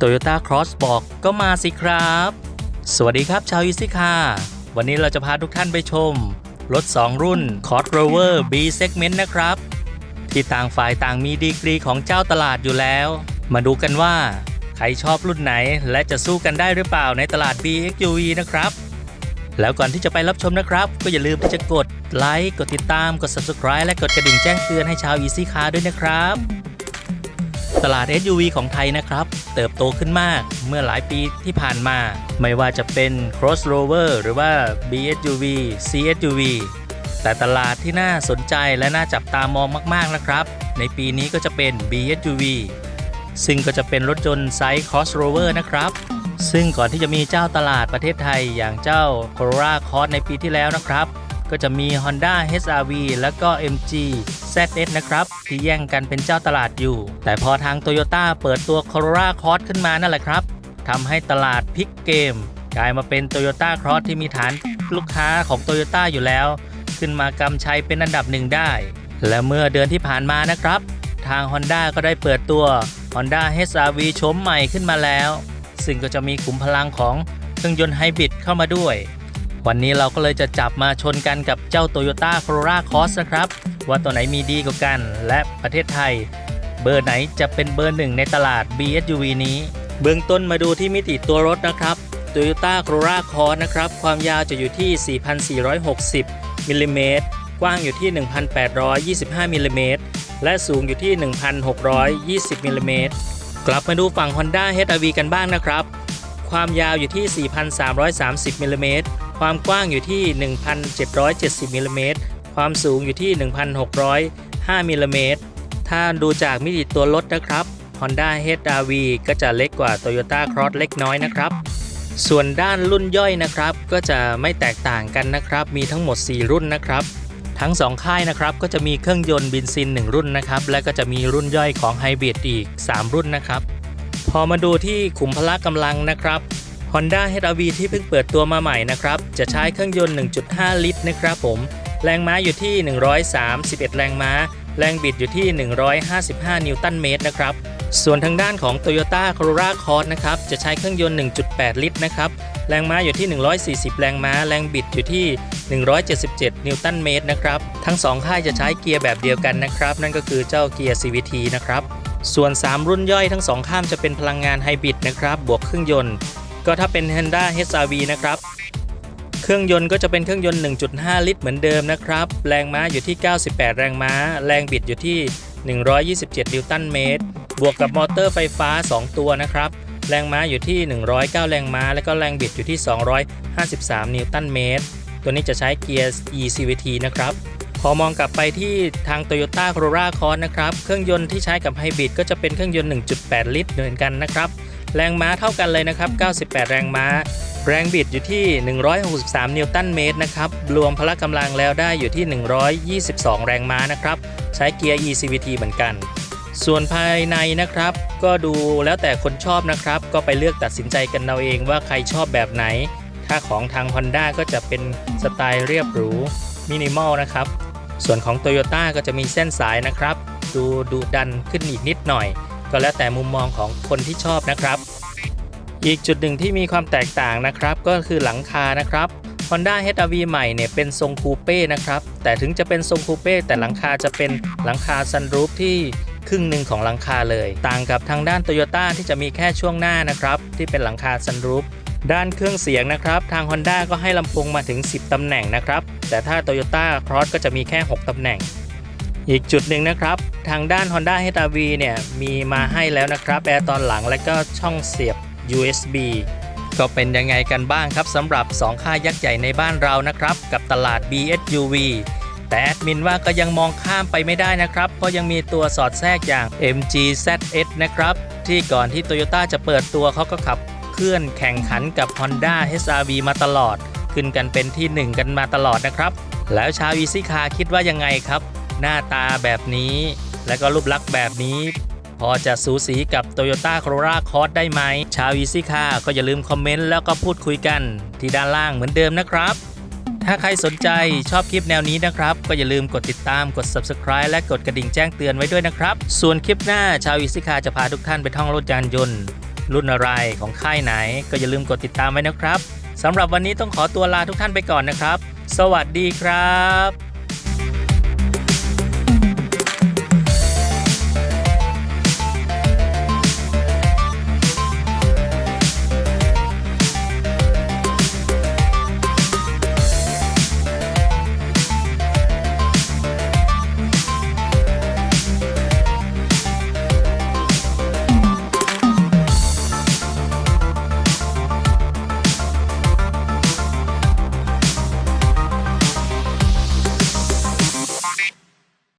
Toyota Cross บอกก็มาสิครับ สวัสดีครับชาวอีซิคาวันนี้เราจะพาทุกท่านไปชม รถ 2 รุ่น Cross Rover B Segment นะครับ ที่ต่างฝ่ายต่างมีดีกรีของเจ้าตลาดอยู่แล้ว มาดูกันว่า ใครชอบรุ่นไหนและจะสู้กันได้หรือเปล่าในตลาด BXUV นะครับ แล้วก่อนที่จะไปรับชมนะครับ ก็อย่าลืมที่จะกดไลค์กดติดตามกด Subscribe และกดกระดิ่งแจ้งเตือนให้ชาว Easy Car ด้วยนะครับ ตลาด SUV ของไทยนะครับ เติบโตขึ้นมากเมื่อหลายปีที่ผ่านมา ไม่ว่าจะเป็น Crossover หรือว่า BSUV CSUV แต่ตลาดที่น่าสนใจและน่าจับตามองมากๆนะครับ ในปีนี้ก็จะเป็น BSUV ซึ่งก็จะเป็นรถยนต์ไซส์ Crossover นะครับ ซึ่งก่อนที่จะมีเจ้าตลาดประเทศไทยอย่างเจ้า Corolla Cross ในปีที่แล้วนะครับ ก็จะมี Honda HR-V แล้วก็ MG ZS นะครับ ที่แย่งกันเป็นเจ้าตลาดอยู่ แต่พอทาง Toyota เปิดตัว Corolla Cross ขึ้นมานั่นแหละครับทำให้ตลาดพลิกเกม กลายมาเป็น Toyota Cross ที่มีฐานลูกค้าของ Toyota อยู่แล้ว ขึ้นมากำชัยเป็นอันดับหนึ่งได้ และเมื่อเดือนที่ผ่านมานะครับ ทาง Honda ก็ได้เปิดตัว Honda HR-V โฉมใหม่ขึ้นมาแล้ว ซึ่งก็จะมีขุมพลังของเครื่องยนต์ไฮบริดเข้ามาด้วย วันนี้เราก็เลยจะจับมาชนกันกับเจ้า Toyota Corolla Cross นะครับ ว่าตัวไหนมีดีกว่ากัน และประเทศไทย เบอร์ไหนจะเป็นเบอร์หนึ่งในตลาด BSUV นี้ เบื้องต้นมาดูที่มิติตัวรถนะครับ Toyota Corolla Cross นะครับ ความยาวจะอยู่ที่ 4,460มิลลิเมตรกว้างอยู่ที่ 1,825มิลลิเมตรและสูงอยู่ที่ 1,620มิลลิเมตรกลับมาดูฝั่ง Honda HR-V กันบ้างนะครับ ความยาวอยู่ที่ 4,330มิลลิเมตร ความกว้างอยู่ที่ 1,770มิลลิเมตร ความสูงอยู่ที่ 1,605มิลลิเมตร ถ้าดูจากมิติตัวรถนะครับ Honda HR-V ก็จะเล็กกว่า Toyota Cross เล็กน้อยนะครับ ส่วนด้านรุ่นย่อยนะครับ ก็จะไม่แตกต่างกันนะครับ มีทั้งหมด 4 รุ่นนะครับ ทั้ง 2 ค่ายนะครับ ก็จะมีเครื่องยนต์บินซิน 1 รุ่นนะครับ และก็จะมีรุ่นย่อยของไฮบริดอีก 3 รุ่นนะครับ พอมาดูที่ขุมพละกำลังนะครับ Honda HR-V ที่เพิ่งเปิดตัวมาใหม่นะครับ จะใช้เครื่องยนต์ 1.5 ลิตรนะครับผม แรงม้าอยู่ที่ 131 แรงม้า แรงบิดอยู่ที่ 155 นิวตันเมตรนะครับ ส่วนทางด้านของ Toyota Corolla Cross นะครับ จะใช้เครื่องยนต์ 1.8 ลิตรนะครับ แรงม้าอยู่ที่ 140 แรงม้า แรงบิดอยู่ที่ 177 นิวตันเมตรนะครับ ทั้ง 2 ค่ายจะใช้เกียร์แบบเดียวกันนะครับ นั่นก็คือเจ้าเกียร์ CVT นะครับ ส่วน 3 รุ่นย่อยทั้ง 2 ข้ามจะเป็นพลังงานไฮบริดนะครับ บวกเครื่องยนต์ ก็ถ้าเป็น Honda HR-V นะครับ เครื่องยนต์ก็จะเป็นเครื่องยนต์ 1.5 ลิตรเหมือนเดิมนะครับ แรงม้าอยู่ที่ 98 แรงม้า แรงบิดอยู่ที่ 127 นิวตันเมตร บวกกับมอเตอร์ไฟฟ้า 2 ตัวนะครับ แรงม้าอยู่ที่ 109 แรงม้า และก็แรงบิดอยู่ที่ 253 นิวตันเมตร ตัวนี้จะใช้เกียร์ eCVT นะครับพอมองกลับไปที่ทาง Toyota Corolla Cross นะครับ เครื่องยนต์ที่ใช้กับไฮบริดก็จะเป็นเครื่องยนต์ 1.8 ลิตรเหมือนกันนะครับ แรงม้าเท่ากันเลยนะครับ 98 แรงม้า แรงบิดอยู่ที่ 163 นิวตันเมตรนะครับ รวมพละกำลังแล้วได้อยู่ที่ 122 แรงม้านะครับ ใช้เกียร์ eCVT เหมือนกัน ส่วนภายในนะครับ ก็ดูแล้วแต่คนชอบนะครับ ก็ไปเลือกตัดสินใจกันเอาเองว่าใครชอบแบบไหน ถ้าของทาง Honda ก็จะเป็นสไตล์เรียบหรูมินิมอลนะครับ ส่วนของ Toyota ก็จะมีเส้นสายนะครับ ดูดูดันขึ้นอีกนิดหน่อย ก็แล้วแต่มุมมองของคนที่ชอบนะครับ อีกจุดหนึ่งที่มีความแตกต่างนะครับ ก็คือหลังคานะครับ Honda HR-V ใหม่เนี่ยเป็นทรงคูเป้นะครับ แต่ถึงจะเป็นทรงคูเป้แต่หลังคาจะเป็นหลังคาซันรูฟที่ครึ่งหนึ่งของหลังคาเลย ต่างกับทางด้าน Toyota ที่จะมีแค่ช่วงหน้านะครับ ที่เป็นหลังคาซันรูฟด้านเครื่องเสียงนะครับ ทาง Honda ก็ให้ลำโพงมาถึง 10 ตำแหน่งนะครับ แต่ถ้า Toyota Cross ก็จะมีแค่ 6 ตำแหน่ง อีกจุดหนึ่งนะครับ ทางด้าน Honda HR-V เนี่ยมีมาให้แล้วนะครับ แอร์ตอนหลังและก็ช่องเสียบ USB ก็เป็นยังไงกันบ้างครับสำหรับ 2 ค่ายยักษ์ใหญ่ในบ้านเรานะครับ กับตลาด BSUV แต่แอดมินว่าก็ยังมองข้ามไปไม่ได้นะครับ เพราะยังมีตัวสอดแทรกอย่าง MG ZS นะครับ ที่ก่อนที่ Toyota จะเปิดตัวเขาก็ขับเคลื่อนแข่งขันกับ Honda HR-V มาตลอด ขึ้นกันเป็นที่ 1 กันมาตลอดนะครับ แล้วชาวอีซี่คาคิดว่ายังไงครับ หน้าตาแบบนี้ และก็รูปลักษณ์แบบนี้ พอจะสูสีกับ Toyota Corolla Cross ได้ไหม ชาว Easy Car ก็อย่าลืมคอมเมนต์แล้วก็พูดคุยกันที่ด้านล่างเหมือนเดิมนะครับ ถ้าใครสนใจชอบคลิปแนวนี้นะครับ ก็อย่าลืมกดติดตามกด Subscribe และกดกระดิ่งแจ้งเตือนไว้ด้วยนะครับ ส่วนคลิปหน้าชาว Easy Car จะพาทุกท่านไปท่องรถยานยนต์รุ่นอะไรของค่ายไหน ก็อย่าลืมกดติดตามไว้นะครับสำหรับวันนี้ต้องขอตัวลาทุกท่านไปก่อนนะครับ สวัสดีครับ